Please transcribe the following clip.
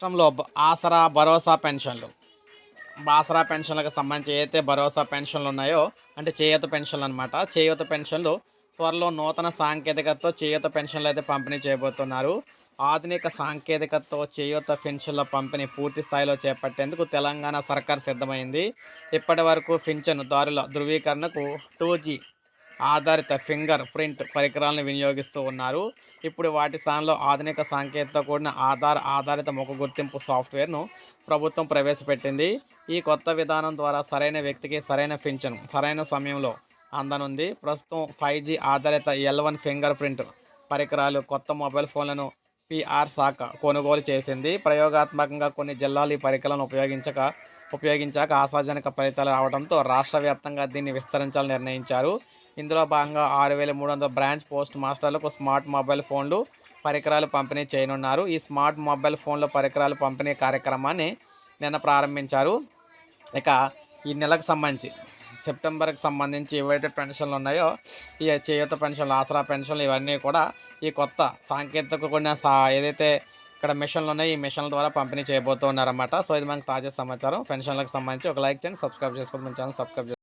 రాష్ట్రంలో ఆసరా భరోసా పెన్షన్లు. ఆసరా పెన్షన్లకు సంబంధించి ఏదైతే భరోసా పెన్షన్లు ఉన్నాయో అంటే చేయూత పెన్షన్లు అనమాట చేయూత పెన్షన్లు త్వరలో నూతన సాంకేతికతతో చేయూత పెన్షన్లు అయితే పంపిణీ చేయబోతున్నారు. ఆధునిక సాంకేతికతతో చేయూత పెన్షన్ల పంపిణీ పూర్తి స్థాయిలో చేపట్టేందుకు తెలంగాణ సర్కార్ సిద్ధమైంది. ఇప్పటి వరకు పింఛనుదారుల ధృవీకరణకు టూ జీ ఆధారిత ఫింగర్ ప్రింట్ పరికరాలను వినియోగిస్తూ ఉన్నారు. ఇప్పుడు వాటి స్థానంలో ఆధునిక సాంకేతికతో కూడిన ఆధార్ ఆధారిత ముఖ గుర్తింపు సాఫ్ట్వేర్ను ప్రభుత్వం ప్రవేశపెట్టింది. ఈ కొత్త విధానం ద్వారా సరైన వ్యక్తికి సరైన పింఛను సరైన సమయంలో అందనుంది. ప్రస్తుతం ఫైవ్ జీ ఆధారిత ఎల్ వన్ ఫింగర్ ప్రింట్ పరికరాలు కొత్త మొబైల్ ఫోన్లను పిఆర్ శాఖ కొనుగోలు చేసింది. ప్రయోగాత్మకంగా కొన్ని జిల్లాలు ఈ పరికరాలను ఉపయోగించక ఉపయోగించాక ఆశాజనక ఫలితాలు రావడంతో రాష్ట్ర వ్యాప్తంగా దీన్ని విస్తరించాలని నిర్ణయించారు. ఇందులో భాగంగా ఆరు వేల మూడు వందల బ్రాంచ్ పోస్ట్ మాస్టర్లకు స్మార్ట్ మొబైల్ ఫోన్లు పరికరాలు పంపిణీ చేయనున్నారు. ఈ స్మార్ట్ మొబైల్ ఫోన్ల పరికరాలు పంపిణీ కార్యక్రమాన్ని నిన్న ప్రారంభించారు. ఇక ఈ నెలకు సంబంధించి సెప్టెంబర్కి సంబంధించి ఏవైతే పెన్షన్లు ఉన్నాయో ఈ చేయూత పెన్షన్లు ఆసరా పెన్షన్లు ఇవన్నీ కూడా ఈ కొత్త సాంకేతిక కొన్ని సా ఏదైతే ఇక్కడ మిషన్లు ఉన్నాయో ఈ మిషన్ల ద్వారా పంపిణీ చేయబోతున్నారన్నమాట. సో ఇది మనకు తాజా సమాచారం. పెన్షన్లకు సంబంధించి ఒక లైక్ చేయండి సబ్స్క్రైబ్ చేసుకోండి. మన ఛానల్ సబ్స్క్రైబ్